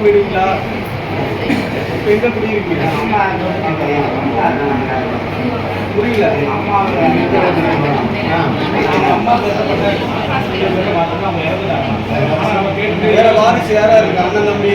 Loan வீடுங்களா? இப்போ எங்கே குடியிருக்கீங்களா புரியல. அம்மா அம்மா கஷ்டப்பட்டேன் வேற வாரிசு யாரா இருக்கு? அண்ணன் தம்பி?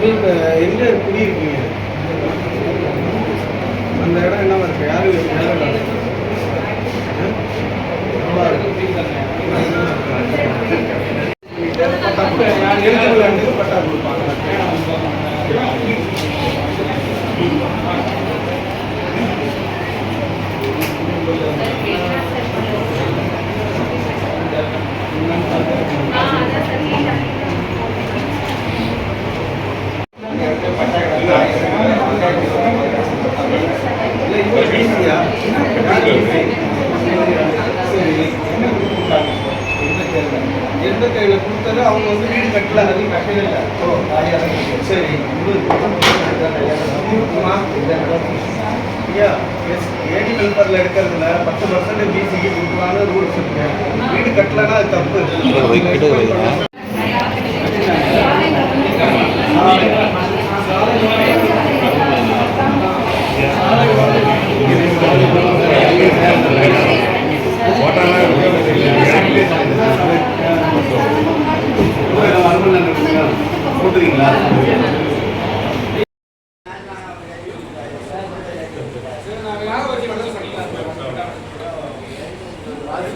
தம்பி இப்போ எங்கே குடியிருக்கீங்க? அந்த இடம் என்ன இருக்குது யாரும் சொந்த கையில் கொடுத்தது அவங்க வந்து வீடு கட்டல அது கட்டல இல்லை. ஓ தாயார் சரி ஐயா எஸ் ஏடி மெம்பரில் எடுக்கிறதுல பத்து பர்சன்ட் பிசிக்கு கொடுக்கலான்னு ரூல்ஸ் இருக்கு வீடு கட்டலன்னா அது தப்பு.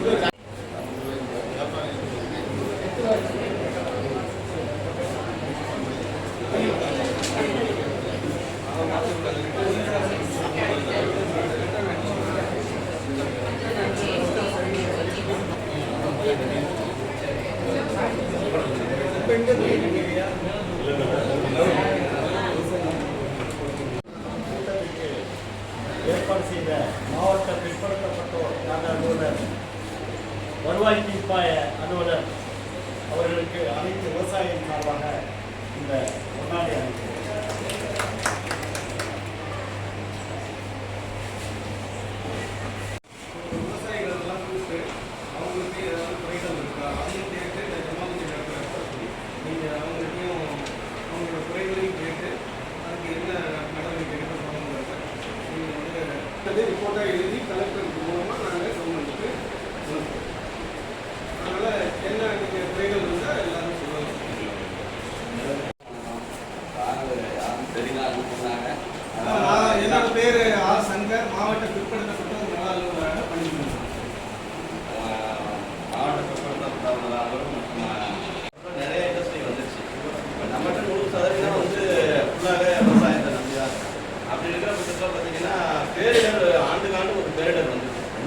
good.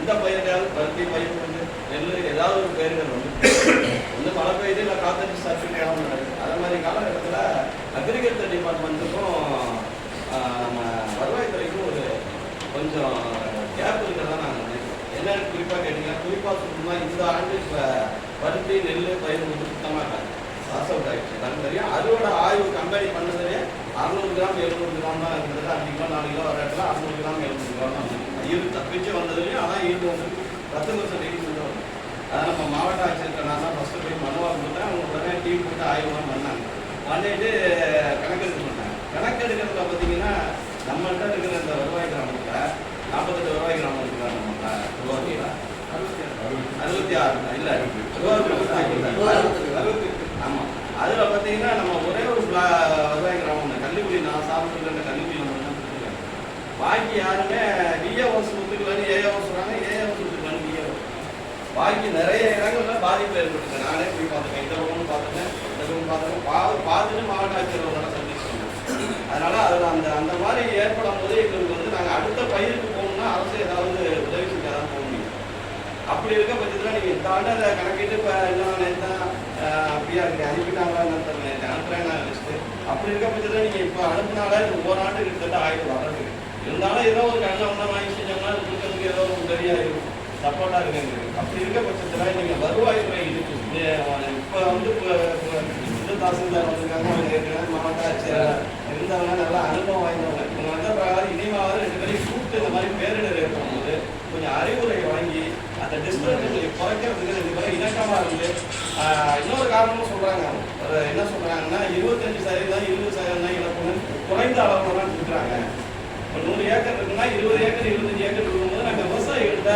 எந்த பயிர்களாவது பருத்தி பயிர் வந்து நெல் ஏதாவது ஒரு பயிர்கள் வந்து வந்து மழை பெய்யுது இல்லை காத்தடி சர்டிஃபிகேட் ஆகும் நடக்குது. அது மாதிரி காலகட்டத்தில் அக்ரிகல்ச்சர் டிபார்ட்மெண்ட்டுக்கும் நம்ம வருவாய்த்துறைக்கும் ஒரு கொஞ்சம் கேப் இருக்கிறதா நாங்கள் நினைக்கிறேன். என்னன்னு குறிப்பாக கேட்டிங்கன்னா குறிப்பாக சொல்லணும்னா இந்த ஆண்டு இப்போ பருத்தி நெல் பயிர் வந்து சுத்தமாக பாஸ் அவுட் ஆகிடுச்சு எனக்கு தெரியும் அறுவடை ஆய்வு கம்பெனி பண்ணதுலேயே அறுநூறு கிராம் எழுநூறு கிராம் தான் இருக்கிறது. அஞ்சு கிலோ நாலு கிலோ வர இடத்துல அறுநூறு கிராம் எழுநூறு கிராம் தான் ஈடு தப்பிச்சு வந்ததுலேயும் அதான் ஈடு வந்து பத்து வருஷம் டெய்லி சொல்லுவாங்க அதான் நம்ம மாவட்ட ஆட்சியர் நான் தான் ஃபஸ்ட்டு போய் மனுவாக கொடுத்தேன். அவங்க உடனே டீம் போட்டு ஆய்வுலாம் பண்ணாங்க. பண்ணிட்டு கணக்கெடுக்க சொன்னாங்க கணக்கெடுக்கிறத பார்த்தீங்கன்னா நம்மள்கிட்ட இருக்கிற இந்த வருவாய் கிராமத்தில் நாற்பத்தெட்டு வருவாய் கிராமம் இருக்கிறா நம்ம திருவாரூரில் அறுபத்தி ஆறு இல்லை திருவாரூர் அறுபத்தி ஆமாம் அதில் பார்த்தீங்கன்னா நம்ம ஒரே ஒரு பிளா வருவாய் கிராமம் தான் கள்ளிக்குடி நான் சாப்பிட்டு அந்த கள்ளிக்குடி நம்ம தான் கொடுத்துருக்கேன் பாக்கி யாருமே டிஏ ஹவுஸ் கொடுத்துக்கலான்னு ஏஏ ஹவுஸ் சொல்கிறாங்க ஏஏ ஹவுஸ் கொடுத்துக்கலான்னு டிஏ ஹவுஸ் பாக்கி நிறைய இடங்கள்ல பாதிப்பு ஏற்பட்டுருக்கு நானே போய் பார்த்துருக்கேன் இந்த பக்கமும் பார்த்துருக்கேன் இந்த பக்கம் பார்த்துருக்கேன் பா பார்த்துட்டு மாவட்ட ஆட்சியரோட சந்திச்சு அதனால அதில் அந்த அந்த மாதிரி ஏற்படும் போது எங்களுக்கு வந்து நாங்கள் அடுத்த பயிருக்கு போகணும்னா அரசு ஏதாவது உதவி செஞ்சு தான் போக முடியும் அப்படி இருக்க பட்சத்தில் நீங்கள் இந்த ஆண்டு அதை கணக்கிட்டு இப்போ இன்னும் நேற்று அப்படியா இருக்கு அனுப்பிட்டாங்களா என்னன்னு தெரியல நேற்று அனுப்புறேன் நான் லிஸ்ட்டு அப்படி இருக்க பட்சத்தில் நீங்கள் இப்போ அனுப்புனாலே இது ஓராண்டு கிட்டத்தட்ட இருந்தாலும் ஏதோ ஒரு கண்ணை ஒன்றை வாங்கி செஞ்சோம்னா கொடுக்கறதுக்கு ஏதோ ஒரு உதவியாக இருக்கும். சப்போர்ட்டாக இருக்கு எங்களுக்கு அப்படி இருக்க பட்சத்தில் நீங்கள் வருவாய்த்துறை இருக்கு. இப்போ வந்து இப்போ தாசில்தார் வந்திருக்காங்க அவங்க ஏற்கனவே மாவட்ட ஆட்சியர் இருந்தவங்க நல்லா அனுபவம் வாய்ந்தவங்க. இவங்க வந்த பிரகாரம் இனிமாவது ரெண்டு பேரையும் கூப்பிட்டு இந்த மாதிரி பேரிடர் ஏற்படும் போது கொஞ்சம் அறிவுரை வாங்கி அந்த டிஸ்டர்பன்ஸ் குறைக்கிறதுக்கு ரெண்டு பேரும் இணக்கமாக இருந்து ஆஹ், இன்னொரு காரணமும் சொல்கிறாங்க என்ன சொல்கிறாங்கன்னா இருபத்தஞ்சு சதவீதம் இருபது சதவீதம் தான் குறைந்த அளவில் தான் கொடுக்குறாங்க. இப்போ நூறு ஏக்கர் இருக்குன்னா இருபது ஏக்கர் இருபத்தஞ்சு ஏக்கர் கொடுக்கும்போது நாங்கள் விவசாயிகள்கிட்ட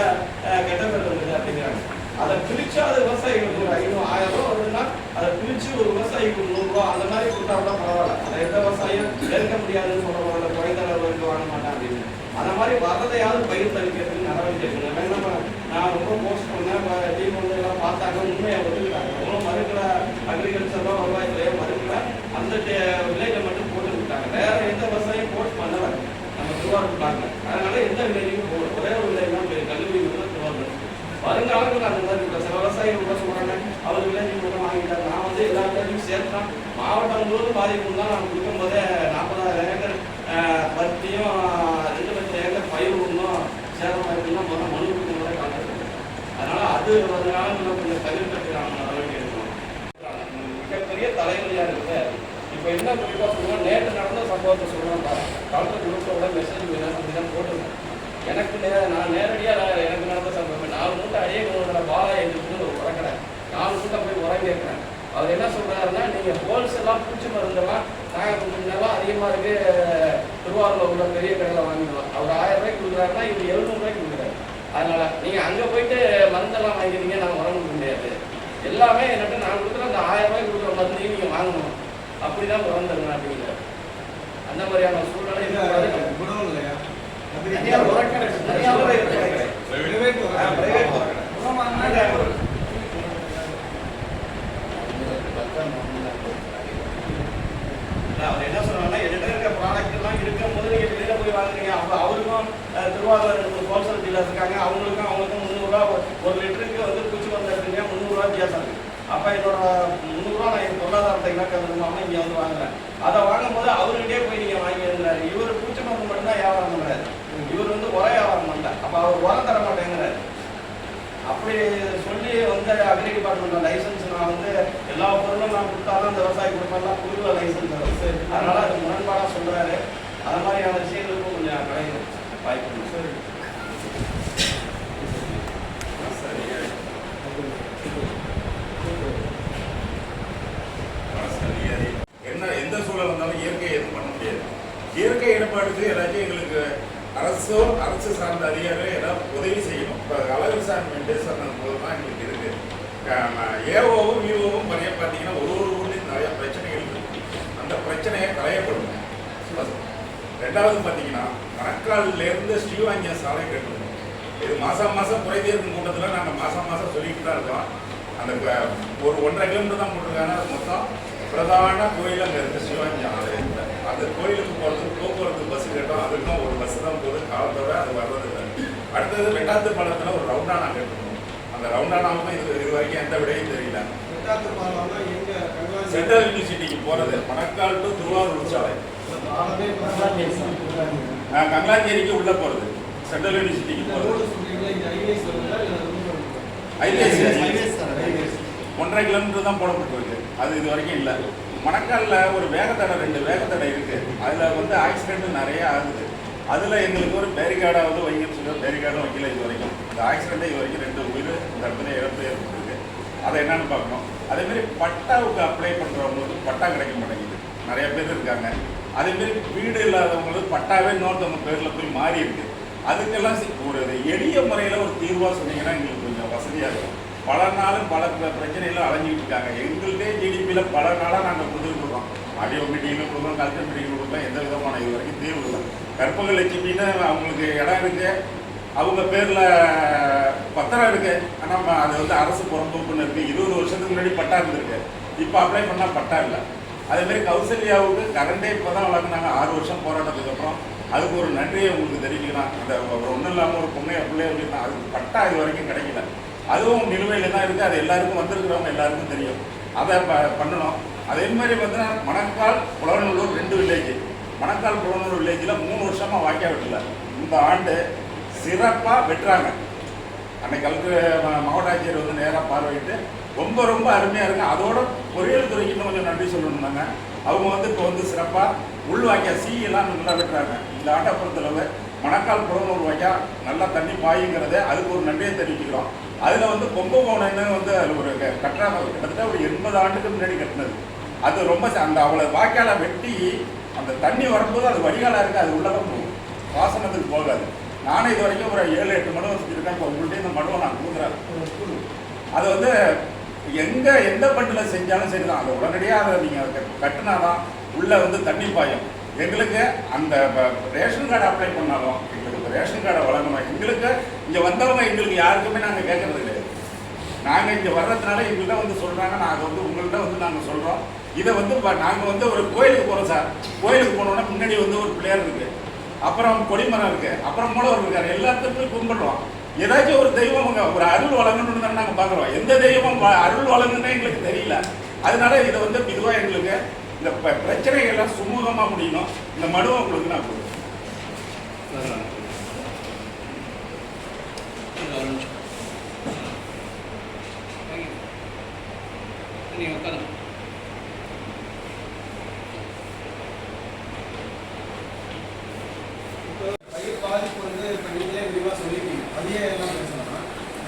கெட்ட வருது அப்படிங்கிறாங்க. அதை பிரிச்சு அது விவசாயிகளுக்கு ஒரு ஐநூறு ஆயிரம் ரூபா வருதுன்னா அதை பிரிச்சு ஒரு விவசாயிக்கு ஒரு நூறுரூவா அந்த மாதிரி கொடுத்தா கூட பரவாயில்ல. அதை எந்த விவசாயம் ஏற்க முடியாதுன்னு சொல்ல குறைந்த அளவுக்கு வாங்க மாட்டேன் அப்படின்னு. அந்த மாதிரி வரதையாவது பயிர் தவிர்க்கிறதுக்கு நடவடிக்கை எடுக்கணும். ஏன்னா நான் ரொம்ப போஸ்ட் பண்ணேன். டீம் வந்து எல்லாம் பார்த்தாங்க. உண்மையை ஒத்துக்கிட்டாங்க. அவங்களும் மறுக்கல அக்ரிகல்ச்சரோ வருவாய்த்துறையோ மறுக்கிற அந்த விலை மட்டும் போட்டு விட்டாங்க வேற எந்த விவசாயியும் போஸ்ட் பண்ணல நம்ம பார்க்கல அதனால எந்த வில்லேஜும் போகல. ஒரே ஒரு விலை தான் போய் கல்லூரி வந்து திருவாரூர் வருங்காலத்தில் அந்த மாதிரி இருக்கும் சில விவசாயிகள் கூட சொல்றாங்க அவர் வில்லேஜ் மட்டும் வாங்கிட்டாங்க. நான் வந்து எல்லா விலையும் சேர்த்தான் மாவட்டம் முழுவதும் பாதிப்பு தான் நான் கொடுக்கும் போதே நாற்பதாயிரம் ஏக்கர் ஆஹ், பருத்தியும் ரெண்டு லட்சம் ஏக்கர் பயிர் ஒன்றும் சேர மாதிரி முதல்ல மனு கொடுக்கும் போதே கான்டாக்ட் அதனால அது வருங்காலத்தில் கொஞ்சம் தவிர்க்கிறதுக்கான நடவடிக்கை எடுக்கணும் மிகப்பெரிய தலைவலியாக இருக்கும் இப்போ என்ன குறிப்பாக சொல்லுவோம் நேற்று நடந்த சம்பவத்தை சொல்லுவோம் கலெக்டர் குரூப்போட மெசேஜ் தான் போட்டிருக்கேன் எனக்கு நே நான் நேரடியாக எனக்கு நடந்த சம்பவம். நாலு மூட்டை அடியே உங்களோட பாலா எங்களுக்கு ஒரு உரக்கடை. நாலு மூட்டை போய் உரம் அவர் என்ன சொல்கிறாருன்னா நீங்கள் ஹோல்ஸ் எல்லாம் பூச்சி மருந்தெல்லாம் நாங்கள் கொஞ்சம் அதிகமாக இருக்கு திருவாரூரில் உள்ள பெரிய கடையில் வாங்கிடலாம் அவர் ஆயிரம் ரூபாய்க்கு கொடுக்குறாருன்னா இவர் எழுநூறுபாய்க்கு கொடுக்குறாரு. அதனால நீங்கள் அங்கே போயிட்டு மருந்தெல்லாம் வாங்கிக்கிறீங்க நான் உரம் கொடுக்க முடியாது எல்லாமே என்னட்டு நான் கொடுக்குற அந்த ஆயிரம் ரூபாய்க்கு கொடுக்குற மருந்தையும் நீங்கள் வாங்கணும். அப்படிதான் உரம் தருங்க அப்படிங்கிறார் அந்த மாதிரியான சூழ்நிலை அவர் என்ன சொல்றாருன்னா என்கிட்ட இருக்க ப்ராடக்ட் எல்லாம் இருக்கும் போது நீங்க வெளியில போய் வாங்குறீங்க. அப்ப அவருக்கும் திருவாரூர் ஹோல்சேல் டீலர் இருக்காங்க. அவங்களுக்கும் அவங்களுக்கும் முந்நூறுரூவா ஒரு லிட்டருக்கு வந்து பூச்சி வந்து முந்நூறுரூவா வித்தியாசம் இருக்கு. அப்ப என்னோட முந்நூறுரூவா நான் என் பொருளாதாரத்தை இலக்கிறதுமாம இங்கே வந்து வாங்குறேன் அதை வாங்கும்போது அவர்கிட்டே போய் போய் நீங்க வாங்கிடுறாரு. இவர் பூச்சி மருந்து மட்டும்தான் வியாபாரம் பண்ணுறாரு இவர் வந்து உரம் வியாபாரம் பண்ணல அப்போ அவர் உரம் தர மாட்டேங்கிறாரு. அப்படி சொல்லி வந்து அக்ரி டிபார்ட்மெண்ட் லைசன்ஸ் நான் வந்து எல்லா பொருளும் நான் கொடுத்தாலும் அந்த விவசாய குடும்பம்லாம் கொடுக்கல லைசன்ஸ் அதனால அது முரண்பாடாக சொல்றாரு. அது மாதிரியான விஷயங்களுக்கும் கொஞ்சம் கிடைக்கும் வாய்ப்பு சரி என்ன எந்த சூழல் வந்தாலும் இயற்கை எதுவும் பண்ண முடியாது இயற்கை இடப்பாடுக்கு ஏதாச்சும் எங்களுக்கு அரசோ அரசு சார்ந்த அதிகாரிகளோ ஏதாவது உதவி செய்யணும். இப்போ அழகு சார் மெண்டேசன் மூலமாக எங்களுக்கு இருக்குது ஏஓவும் விஓவும் பணியை பார்த்தீங்கன்னா ஒரு ஒரு ஊர்லேயும் நிறைய பிரச்சனைகள் இருக்குது அந்த பிரச்சனையை களையப்படுங்க. ரெண்டாவது பார்த்தீங்கன்னா மணக்கால்லேருந்து ஸ்ரீவாங்கிய சாலை கட்டணும் இது மாதம் மாதம் குறைதீர்க்கும் கூட்டத்தில் நாங்கள் மாதம் மாதம் சொல்லிட்டு தான் இருக்கோம். அந்த ஒரு ஒன்றரை கிலோமீட்டர் தான் போட்டிருக்காங்க. மொத்தம் பிரதான கோயில் அங்கே இருக்குது சிவாஞ்சி ஆலயம். அந்த கோயிலுக்கு போகிறதுக்கு போக்குவரத்து பஸ் கேட்டோம் அதுக்கும் ஒரு பஸ் தான் போகுது. காலத்தோட அது வர்றதில்லை. அடுத்தது ரெண்டாவது பாலத்தில் ஒரு ரவுண்டானா கட்டணும் அந்த ரவுண்டானாவுக்கும் இது இது வரைக்கும் எந்த விடையும் தெரியல. சென்ட்ரல் யூனிவர்சிட்டிக்கு போகிறது மணக்கால் டு திருவாரூர் சாலை கங்கலாச்சேரிக்கு உள்ளே போகிறது சென்ட்ரல் யூனிவர்சிட்டிக்கு போகிறது ஒன்றரை கிலோமீட்டர் தான் போடப்பட்டிருக்கு. அது இது வரைக்கும் இல்லை. மணக்காலில் ஒரு வேகத்தடை ரெண்டு வேகத்தடை இருக்குது அதில் வந்து ஆக்சிடென்ட் நிறைய ஆகுது. அதில் எங்களுக்கு ஒரு பேரிகார்டாவது வைங்கன்னு சொல்லி பேரிகார்டும் வைக்கல இது வரைக்கும். இந்த ஆக்சிடென்ட்டே இது வரைக்கும் ரெண்டு உயிர் இந்த இடத்துல இறப்பு ஏற்பட்டிருக்கு. அதை என்னன்னு பார்க்கணும். அதேமாரி பட்டாவுக்கு அப்ளை பண்ணுறவங்களுக்கு பட்டா கிடைக்க மாட்டேங்குது. நிறைய பேர் இருக்காங்க. அதேமாரி வீடு இல்லாதவங்களுக்கு பட்டாவே இன்னொருத்தவங்க பேரில் போய் மாறி இருக்குது அதுக்கெல்லாம் ஒரு எளிய முறையில் ஒரு தீர்வாக சொன்னீங்கன்னா எங்களுக்கு கொஞ்சம் வசதியாக இருக்கும். பல நாளும் பல பிரச்சனைகளும் அலைஞ்சிட்டு இருக்காங்க. எங்கள்கிட்டே ஜிடிபியில் பல நாளாக நாங்கள் கொடுத்துட்டு இருக்கோம் ஆடியோ மீட்டிங்கில் கொடுக்குறோம் கல்ச்சர் மீட்டிங்கில் கொடுக்குறோம். எந்த விதமான இது வரைக்கும் தீர்வு இல்லை. கற்பக லட்சுமின்னு அவங்களுக்கு இடம் இருக்கு. அவங்க பேரில் பத்திரம் இருக்கு. ஆனால் அது வந்து அரசு புறம்போக்குன்னு இருக்கு. இருபது வருஷத்துக்கு முன்னாடி பட்டா இருந்திருக்கு. இப்போ அப்ளை பண்ணால் பட்டா இல்லை. அதேமாரி கௌசல்யாவுக்கு கரண்டே இப்போ தான் வழங்கினாங்க ஆறு வருஷம் போராட்டத்துக்கு அப்புறம் அதுக்கு ஒரு நன்றியை உங்களுக்கு தெரிவிக்கலாம் அந்த ஒன்றும் இல்லாமல் ஒரு பொண்ணைய பிள்ளைய அப்படின்னா அதுக்கு பட்டா இது வரைக்கும் கிடைக்கல. அதுவும் நிலுவையில் தான் இருக்குது அது எல்லாருக்கும் வந்திருக்கிறவங்க எல்லாருக்கும் தெரியும். அதை ப பண்ணணும். அதே மாதிரி பார்த்தீங்கன்னா மணக்கால் புலவனூர் ரெண்டு வில்லேஜ் மணக்கால் புலவனூர் வில்லேஜில் மூணு வருஷமாக வாய்க்கா வெட்டல. இந்த ஆண்டு சிறப்பாக வெட்டுறாங்க. அன்னைக்கு கலெக்டர் மாவட்ட ஆட்சியர் வந்து நேராக பார்வையிட்டு ரொம்ப ரொம்ப அருமையாக இருக்கு அதோட பொறியியல் துறைக்கு இன்னும் கொஞ்சம் நன்றி சொல்லணும்னாங்க அவங்க வந்து இப்போ வந்து சிறப்பாக உள் சீயெல்லாம் எல்லாம் நல்லா வெட்டுறாங்க. இந்த ஆட்டை பொறுத்தளவு மணக்கால் புறநூறு வாய்க்கா நல்லா தண்ணி பாயுங்கிறத அதுக்கு ஒரு நன்றியை தெரிவிக்கிறோம் அதில் வந்து கும்பகோணம்னு வந்து அதில் ஒரு க- கட்டுறாங்க. கிட்டத்தட்ட ஒரு எண்பது ஆண்டுக்கு முன்னாடி கட்டினது. அது ரொம்ப ச- அந்த அவளை வாய்க்கால வெட்டி அந்த தண்ணி வரும்போது அது வடிகாலாக இருக்குது அது உள்ளதான் போகும். வாசனத்துக்கு போகாது. நானும் இது வரைக்கும் ஒரு ஏழு எட்டு மடம் வச்சுருக்கேன். இப்போ உங்கள்கிட்ட இந்த மனுவை நான் கொடுக்குறேன். அது வந்து எங்கே எந்த பண்டில் செஞ்சாலும் சரி தான் அதை உடனடியாக அதை நீங்கள் கட்டினா தான் உள்ளே வந்து தண்ணி பாயும். எங்களுக்கு அந்த ரேஷன் கார்டு அப்ளை பண்ணாலும் ரேஷன் கார்டை வழங்கணும். எங்களுக்கு இங்கே வந்தவங்க எங்களுக்கு யாருக்குமே நாங்கள் கேட்கறது இல்லை நாங்கள் இங்கே வர்றதுனால எங்கள்கிட்ட வந்து சொல்கிறாங்க நாங்கள் வந்து உங்கள்கிட்ட வந்து நாங்கள் சொல்கிறோம் இதை வந்து நாங்கள் வந்து ஒரு கோயிலுக்கு போகிறோம் சார். கோயிலுக்கு போனோன்னா முன்னாடி வந்து ஒரு பிள்ளையார் இருக்குது அப்புறம் கொடிமரம் இருக்குது அப்புறம் மூலவர் இருக்கார். எல்லாத்துக்கும் கும்பிடுறோம். ஏதாச்சும் ஒரு தெய்வம் ஒரு அருள் வழங்கணும்னு தானே நாங்கள் பார்க்குறோம் எந்த தெய்வம் வ- அருள் வழங்குன்னு எங்களுக்கு தெரியல. அதனால இதை வந்து இதுவாக எங்களுக்கு இந்த ப- எல்லாம் சுமூகமாக முடியணும். இந்த மனுவை உங்களுக்கு நான் கொடுக்குறேன். நீங்கள் உட்காருங்க பயிர் பாதிப்பு வந்து இப்போ நீங்களே விரிவாக சொல்லியிருக்கீங்க அதையே எல்லாம் பேசணும்னா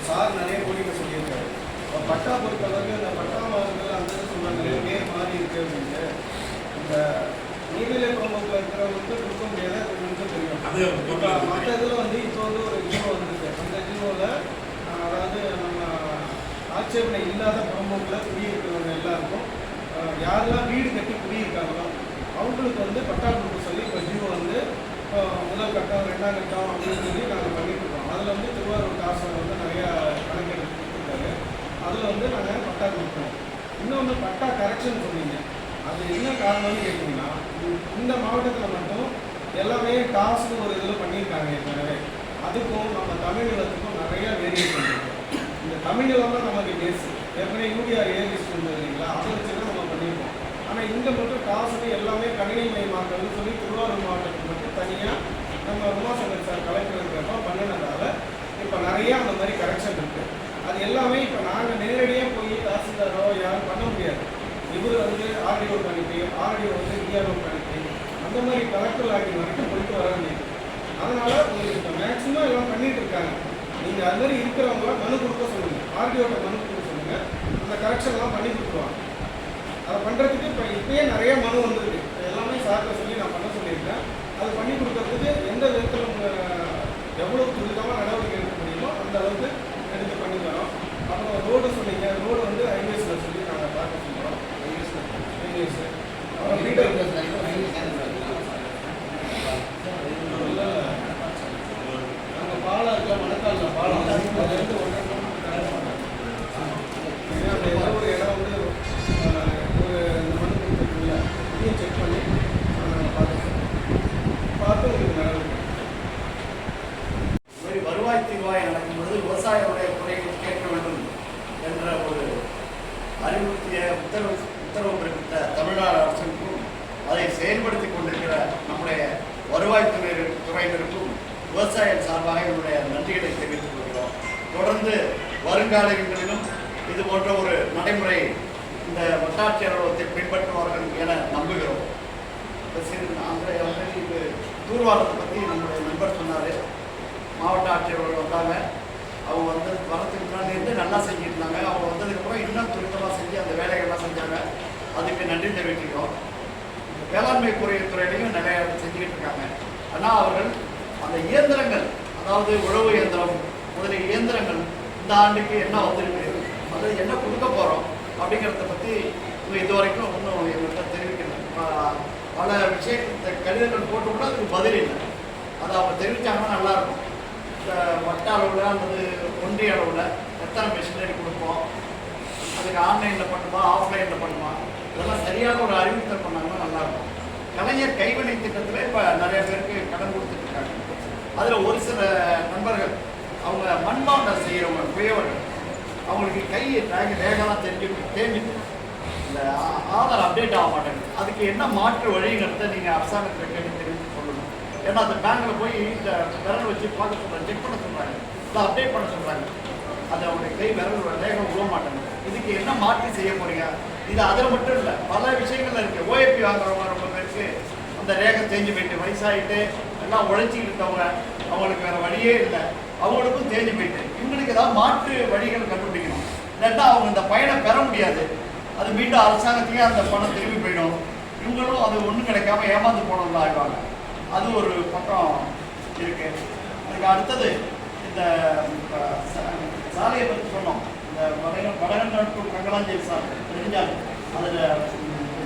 சார் நிறைய கோரிக்கை சொல்லியிருக்காரு இப்போ பட்டா பொறுத்தளவுக்கு இந்த பட்டா மாதங்கள் அந்த இது சொன்னாங்க பேர் மாறி இருக்கு அப்படின்ட்டு இந்த நீர்நிலை குடும்பத்தில் இருக்கிறவங்களுக்கு கொடுக்க முடியாத கொஞ்சம் தெரியும் அது இப்போ மற்ற இதில் வந்து இப்போ வந்து ஒரு ஜீவோ வந்திருக்கு அந்த ஜீவோவில் அதாவது நம்ம ஆட்சேபனை இல்லாத புறம்போக்கில் குடியிருக்கிறவங்க எல்லாருக்கும் அஹ், யாரெல்லாம் வீடு கட்டி குடியிருக்காங்களோ அவங்களுக்கு வந்து பட்டா கொடுக்க சொல்லி இப்போ ஜீவோ வந்து இப்போ முதல் கட்டம் ரெண்டாம் கட்டம் அப்படின்னு சொல்லி நாங்கள் பண்ணிட்டு இருக்கோம் அதில் வந்து திருவாரூர் காசை வந்து நிறையா கணக்கெடுத்து கொடுத்துருக்காரு அதில் வந்து நாங்கள் பட்டா கொடுப்போம் இன்னொன்று பட்டா கரெக்ஷன் சொன்னீங்க அது என்ன காரணம்னு கேட்டிங்கன்னா இந்த மாவட்டத்தில் மட்டும் எல்லாமே காசு ஒரு இதில் பண்ணியிருக்காங்க ஏற்கனவே. அதுக்கும் நம்ம தமிழ் நிலத்துக்கும் நிறைய வேரியேஷன் இருக்கு. இந்த தமிழ் நிலம் தான் நமக்கு பேஸ் ஏற்கனவே யூடிஆர் ஏர் இருந்தது இல்லைங்களா? அதை வச்சு தான் நம்ம பண்ணியிருக்கோம். ஆனால் இங்கே மட்டும் காசுக்கு எல்லாமே கணினி மயமாக்கல்னு சொல்லி திருவாரூர் மாவட்டத்துக்கு மட்டும் தனியாக நம்ம உமாசங்கர் சார் கலெக்டர் இருக்கிறப்ப பண்ணினதால இப்போ நிறையா அந்த மாதிரி கரெக்ஷன் இருக்குது அது எல்லாமே இப்போ நாங்கள் நேரடியாக போய் தாசில்தாரோ யாரும் பண்ண முடியாது. இவர் வந்து ஆர்டிஓ அனுப்பி ஆர்டிஓ வந்து டிஆர்ஓ பண்ணி அந்த மாதிரி கலெக்டர் ஆகி வரைக்கும் போயிட்டு வர வேண்டியது அதனால் உங்களுக்கு இப்போ மேக்ஸிமம் எல்லாம் பண்ணிகிட்டு இருக்காங்க. நீங்கள் அது மாதிரி இருக்கிறவங்க மனு கொடுக்க சொல்லுங்கள் ஆர்டிஓட்ட மனு கொடுக்க சொல்லுங்கள் அந்த கரெக்ஷன்லாம் பண்ணி கொடுத்துருவாங்க. அதை பண்ணுறதுக்கு இப்போ இப்பயே நிறைய மனு வந்திருக்கு. எல்லாமே சார்கிட்ட சொல்லி நான் பண்ண சொல்லியிருக்கேன். அது பண்ணி கொடுக்கறதுக்கு எந்த விதத்தில் எவ்வளோ துரிதமாக நடவடிக்கை எடுக்க முடியுமோ அந்த அளவுக்கு எடுத்து பண்ணி தரோம். அப்புறம் ரோடு சொன்னீங்க. ரோடு வந்து ஹைவேஸில் சொல்லி நாங்கள் பார்க்க சொல்கிறோம் ஹைவேஸில் ஹைவேஸு அப்புறம் மீட்டர் வருவாய் தீர்வாய் நடக்கும்போது விவசாயிகளுடைய குறைகளை கேட்க வேண்டும் என்ற ஒரு அறிவுறுத்திய உத்தரவு உத்தரவு பிறப்பித்த தமிழ்நாடு அரசுக்கும் அதை செயல்படுத்திக் கொண்டிருக்கிற நம்முடைய வருவாய்த்துறை துறையினருக்கும் விவசாயம் சார்பாக என்னுடைய நன்றிகளை தெரிவித்துக் கொள்கிறோம். தொடர்ந்து வருங்காலங்களிலும் இது போன்ற ஒரு நடைமுறை இந்த வட்டாட்சி அலுவலகத்தை பின்பற்றுவார்கள் என நம்புகிறோம். சரி அந்த இது தூர்வாரத்தை பற்றி நம்முடைய நண்பர் சொன்னார். மாவட்ட ஆட்சியர்கள் வந்தாங்க. அவங்க வந்து வரத்துக்கு முன்னாடி இருந்து நல்லா செஞ்சுருந்தாங்க. அவங்க வந்ததுக்கப்புறம் இன்னும் துரிதமாக செஞ்சு அந்த வேலைகள்லாம் செஞ்சாங்க. அதுக்கு நன்றி தெரிவிக்கிறோம் வேளாண்மை பொறியியல் துறையிலையும் நிறைய செஞ்சுக்கிட்டு இருக்காங்க. ஆனால் அவர்கள் அந்த இயந்திரங்கள் அதாவது உழவு இயந்திரம் முதலிய இயந்திரங்கள் இந்த ஆண்டுக்கு என்ன வந்திருக்கு அது என்ன கொடுக்க போகிறோம் அப்படிங்கிறத பற்றி இன்னும் இது வரைக்கும் ஒன்றும் எங்கள்கிட்ட தெரிவிக்கல. பல விஷயத்தை கடிதங்கள் போட்டு கூட அதுக்கு பதில் இல்லை. அதை அவங்க தெரிவித்தாங்கன்னா நல்லாயிருக்கும் இந்த வட்ட அளவில் அல்லது ஒன்றிய அளவில் எத்தனை மிஷினரி கொடுப்போம் அதுக்கு ஆன்லைனில் பண்ணுமா ஆஃப்லைனில் பண்ணுமா இதெல்லாம் சரியான ஒரு அறிவுறுத்தல் பண்ணாங்கன்னா நல்லாயிருக்கும் கலைஞர் கைவினை திட்டத்தில் இப்போ நிறைய பேருக்கு கடன் கொடுத்துட்டு இருக்காங்க. அதில் ஒரு சில நண்பர்கள் அவங்க மண்பாண்டம் செய்கிறவங்க குயவர்கள் அவங்களுக்கு கை ரேக ரேகெல்லாம் தெரிஞ்சு தேஞ்சிட்டு இந்த ஆதார் அப்டேட் ஆக மாட்டேங்குது. அதுக்கு என்ன மாற்று வழிங்கிறத நீங்கள் அரசாங்கத்தில் கேட்டு தெரிவித்து சொல்லணும் ஏன்னா அந்த பேங்கில் போய் இந்த விரல் வச்சு பார்க்க சொல்கிறாங்க செக் பண்ண சொல்கிறாங்க இல்லை அப்டேட் பண்ண சொல்கிறாங்க அது அவங்களுடைய கை விரல் ரேகை விழ மாட்டேங்குது. இதுக்கு என்ன மாற்றி செய்ய போறீங்க? இது அதில் மட்டும் இல்லை பல விஷயங்கள்ல இருக்குது ஓஏபி வாங்குறவங்க ரொம்ப பேருக்கு அந்த ரேகை தேஞ்சு போயிட்டு வயசாயிட்டு எல்லாம் உழைச்சிக்கிட்டு இருக்கவங்க அவங்களுக்கு வேற வழியே இல்லை. அவங்களுக்கும் தேஞ்சு போயிட்டு. இவங்களுக்கு ஏதாவது மாற்று வழிகள் கண்டுபிடிக்கணும். இல்லாட்டா அவங்க இந்த பயனை பெற முடியாது. அது மீண்டும் அரசாங்கத்துக்கே அந்த பணம் திரும்பி போயிடும். இவங்களும் அது ஒன்றும் கிடைக்காம ஏமாந்து போனவங்களா ஆயிடுவாங்க. அது ஒரு பக்கம் இருக்கு. அதுக்கு அடுத்தது இந்த சாலையை பற்றி சொன்னோம். இந்த வடக நாட்கள் கங்கலாஞ்சேரி சார் தெரிஞ்சாங்க அதில்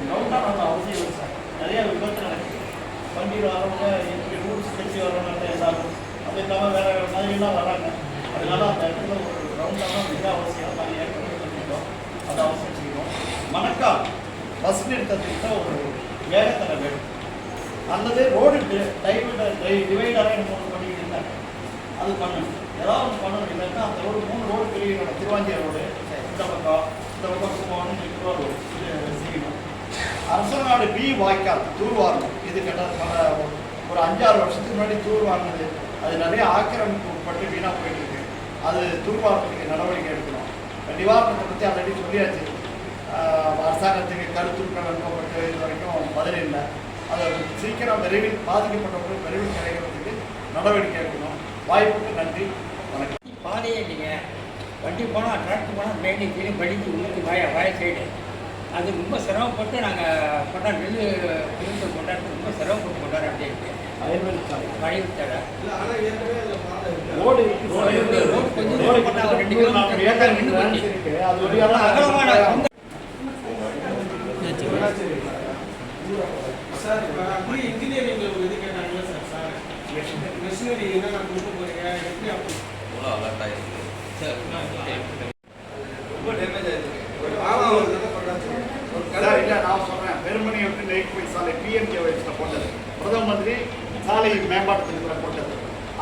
கவுண்டான அவசியம் இல்லை சார். நிறைய விபத்து நடக்குது. வண்டியில் வரவங்க திருச்சி ரூல்ஸ் தெரிஞ்சு எல்லாரும் அது இல்லாமல் வேற மாதிரிலாம் வராங்க. அதனால அந்த இடத்துல ஒரு ரவுண்டாக மிக அவசியம் நாங்கள் ஏற்கனவே சொல்லிட்டோம். அது அவசியம் செய்யணும். மணக்கால் பஸ் நிறுத்தத்துக்கிட்ட ஒரு வேகத்தில் வேணும். அல்லது ரோடு டைவிடர் டிவைடராக என்ன ஒன்று பண்ணிக்கிட்டு இருந்தாங்க அது பண்ணணும். ஏதாவது ஒன்று பண்ணணும். இல்லைன்னா அந்த ரோடு மூணு ரோடு பெரிய திருவாஞ்சியா ரோடு இந்த பக்கம் இந்த பக்கம் கும்பகோணம் திருவாரூர் இது செய்யணும். அரசநாடு பி வாய்க்கால் தூர்வாரணும் இது கேட்டால் பல ஒரு அஞ்சாறு வருஷத்துக்கு முன்னாடி தூர்வாரினது அது நிறைய ஆக்கிரமிப்பு பட்டு வீணாக போயிட்டு இருக்கு அது தூர்வாரத்துக்கு நடவடிக்கை எடுக்கணும். நிவாரணத்தை பற்றி ஆல்ரெடி சொல்லியாச்சு. அரசாங்கத்துக்கு கருத்துக்கள் அனுப்பப்பட்டு இது வரைக்கும் பதில் இல்லை. அதை சீக்கிரம் விரைவில் பாதிக்கப்பட்டவர்கள் விரைவில் கிடைக்கிறதுக்கு நடவடிக்கை எடுக்கணும். வாய்ப்புக்கு நன்றி. வணக்கம். பாதையே இல்லைங்க. வண்டி போனால் டிராக்டர் போனால் மெயின் கீழே படிஞ்சு உள்ளது வாய வாய சைடு அது ரொம்ப சிரமப்பட்டு நாங்கள் கொண்டாடு நெல் கொண்டாடுறது ரொம்ப சிரமப்பட்டு கொண்டாட அப்படின்ட்டு இருக்குது தடை ரோடு ரோடு இருக்கு. ரோடு கொஞ்சம் தூரம் போட்டா ஒரு ரெண்டு கிலோமீட்டர். ஏக்கர் நின்று போச்சு. அது வழியாக அகலமான சொந்த. சார் இப்போ இன்ஜினியரிங்ல ஒரு இது கேட்டாங்களா சார் சார். மிஷினரி என்னென்ன கொண்டு போறீங்க? எப்படி அப்படி? ரொம்ப டேமேஜ் ஒரு தடவை சார் இல்லை நான் சொல்கிறேன் பெருமணி வந்து நெய்க்குடி சாலை பிஎம்கே வயசில் போட்டது. பிரதம மந்திரி சாலை மேம்பாட்டு திட்டத்தில் போட்டது.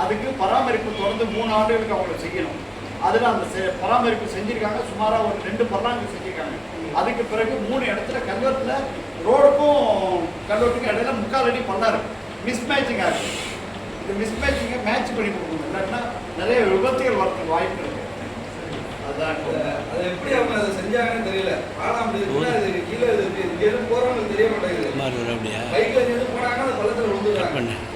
அதுக்கு பராமரிப்பு தொடர்ந்து மூணு ஆண்டுகளுக்கு அவங்க செய்யணும். அதில் அந்த பராமரிப்பு செஞ்சிருக்காங்க. சுமாராக ஒரு ரெண்டு பர்லாங்கு செஞ்சிருக்காங்க. அதுக்கு பிறகு மூணு இடத்துல கல்வெட்டில் ரோடுக்கும் கல்வெட்டுக்கும் இடையில முக்கால் அடி பள்ளம் இருக்கு. மிஸ் மேட்சிங் ஆகுது இது மிஸ் மேட்சிங்கை மேட்ச் பண்ணி கொடுக்கணும். இல்லாட்டினா நிறைய விபத்துகள் வரதுக்கு வாய்ப்பு இருக்கு. அதுதான் இப்போ. அது எப்படி அவங்க அதை செஞ்சாங்கன்னு தெரியல. பாலம் அப்படி அது கீழே இது இப்படி இங்க இருந்து போறவங்களுக்கு தெரிய மாட்டேங்குது. பைக்ல இருந்து போனாங்கன்னா அது பள்ளத்துல விழுந்துடுறாங்க.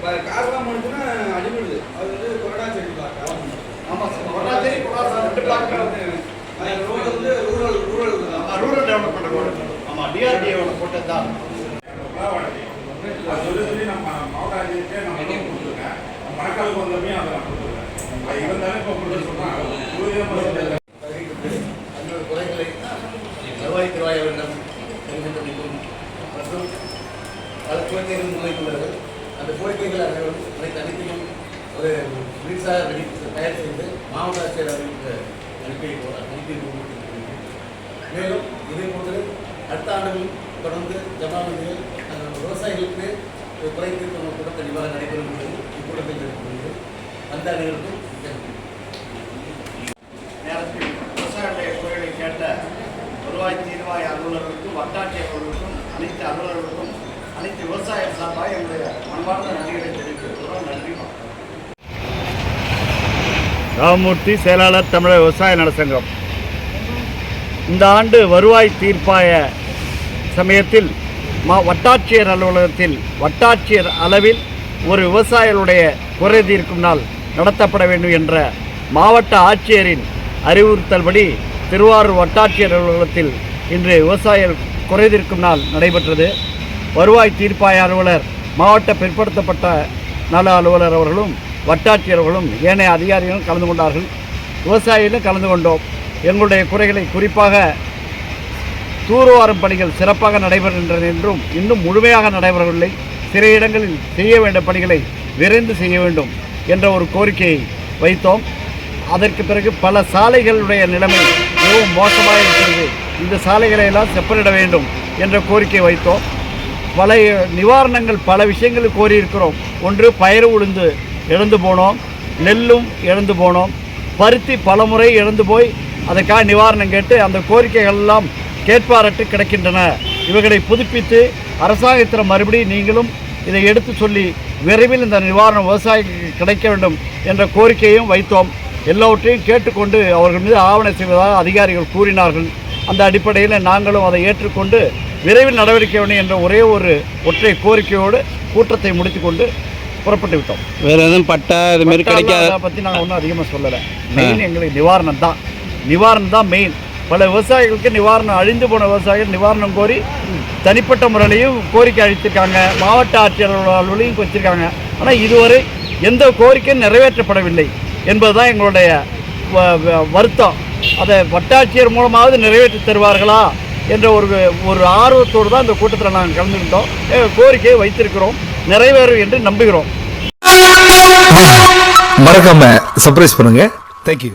இப்ப கார்லாம் முடிஞ்சுன்னா அடிபடுது. அது வந்து கொரோனா செடி பார்க்க ஆமாம் சார் கொண்டாச்சேரி கொண்டாச்சேரி ரெண்டு பிளாக் ரோடு வந்து rural rural rural development road ஆமாம் டிஆர்டிஏவோட போட்டது தான். சொல்லி சொல்லி நம்ம மாவட்ட ஆட்சியர்கிட்டே நம்ம வந்து கொடுத்துருக்கேன். மணக்காலுக்கு வந்தப்பையும் அதை நான் கொடுத்துருக்கேன். இருந்தாலும் இப்போ கொடுத்து அந்த குறைகளை வருவாய் திருவாயவரிடம் தெரிவித்தமைக்கும் மற்றும் பல கோரிக்கைகள் முன்வைத்துள்ளார்கள் கோரிக்கைகள் அனைவரும் அனைத்து அனைத்தையும் ஒரு வீட்ஸாக ரெடி தயார் செய்து மாவட்ட ஆட்சியர் அவர்களுக்கு அனுப்பி அனுப்பி மேலும் இதே போன்று அடுத்த ஆண்டுகளும் தொடர்ந்து ஜமாபதிகள் விவசாயிகளுக்கு குறைத்திருக்கும் கூட தெளிவாக நடைபெறும் என்பது இக்கூட்டத்தில் இருக்கிறது அந்த அனைவருக்கும் மிக்க நேரத்தில் விவசாயிகளுடைய குறைகளை கேட்ட வருவாய் தீர்வாய் அலுவலர்களுக்கும் வட்டாட்சியர்களுக்கும் அனைத்து அலுவலர்களுக்கும் அனைத்து விவசாய சார்பாக எங்களுடைய ராமமூர்த்தி செயலாளர் தமிழர் விவசாய நலசங்கம் இந்த ஆண்டு வருவாய் தீர்ப்பாய சமயத்தில் மா வட்டாட்சியர் அலுவலகத்தில் வட்டாட்சியர் அளவில் ஒரு விவசாயிகளுடைய குறை தீர்க்கும் நாள் நடத்தப்பட வேண்டும் என்ற மாவட்ட ஆட்சியரின் அறிவுறுத்தல்படி திருவாரூர் வட்டாட்சியர் அலுவலகத்தில் இன்று விவசாயிகள் குறை தீர்க்கும் நாள் நடைபெற்றது. வருவாய் தீர்ப்பாய அலுவலர் மாவட்ட பிற்படுத்தப்பட்ட நல அலுவலர் அவர்களும் வட்டாட்சியர்களும் ஏனைய அதிகாரிகளும் கலந்து கொண்டார்கள். விவசாயிகளும் கலந்து கொண்டோம். எங்களுடைய குறைகளை குறிப்பாக தூர்வாரும் பணிகள் சிறப்பாக நடைபெறுகின்றன என்றும் இன்னும் முழுமையாக நடைபெறவில்லை. சில இடங்களில் செய்ய வேண்டிய பணிகளை விரைந்து செய்ய வேண்டும் என்ற ஒரு கோரிக்கையை வைத்தோம். அதற்கு பிறகு பல சாலைகளுடைய நிலைமை மிகவும் மோசமாக இருக்கிறது. இந்த சாலைகளை எல்லாம் செப்பனிட வேண்டும் என்ற கோரிக்கை வைத்தோம். பல நிவாரணங்கள் பல விஷயங்கள் கோரியிருக்கிறோம். ஒன்று பயிர் உளுந்து இழந்து போனோம் நெல்லும் இழந்து போனோம் பருத்தி பலமுறை இழந்து போய் அதற்காக நிவாரணம் கேட்டு அந்த கோரிக்கைகள் எல்லாம் கேட்பாரட்டு கிடக்கின்றன. இவைகளை புதுப்பித்து அரசாங்கத்தில் மறுபடியும் நீங்களும் இதை எடுத்து சொல்லி விரைவில் இந்த நிவாரணம் விவசாயிக்கு கிடைக்க வேண்டும் என்ற கோரிக்கையும் வைத்தோம். எல்லாவற்றையும் கேட்டுக்கொண்டு அவர்கள் மீது ஆவணம் செய்வதாக அதிகாரிகள் கூறினார்கள். அந்த அடிப்படையில் நாங்களும் அதை ஏற்றுக்கொண்டு விரைவில் நடவடிக்கை வேண்டும் என்ற ஒரே ஒரு ஒற்றை கோரிக்கையோடு கூட்டத்தை முடித்துக்கொண்டு புறப்பட்டு விட்டோம். வேற எதுவும் பட்டா இது மாதிரி கிடைக்காத பற்றி நாங்கள் ஒன்றும் அதிகமாக சொல்லலை. மெயின் எங்களுக்கு நிவாரணம் தான். நிவாரணம் தான் மெயின் பல விவசாயிகளுக்கு நிவாரணம் அழிந்து போன விவசாயிகள் நிவாரணம் கோரி தனிப்பட்ட முறையிலையும் கோரிக்கை அளித்திருக்காங்க. மாவட்ட ஆட்சியர் அலுவலையும் வச்சிருக்காங்க ஆனால் இதுவரை எந்த கோரிக்கையும் நிறைவேற்றப்படவில்லை என்பதுதான் எங்களுடைய வ- வ- வருத்தம். அதை வட்டாட்சியர் மூலமாவது நிறைவேற்றி தருவார்களா? என்ற ஒரு ஒரு ஆர்வத்தோடு தான் இந்த கூட்டத்தில் நாங்கள் கலந்துக்கிட்டோம். கோரிக்கையை வைத்திருக்கிறோம். நிறைவேறும் என்று நம்புகிறோம். மறக்காம சர்ப்ரைஸ் பண்ணுங்க. தேங்க்யூ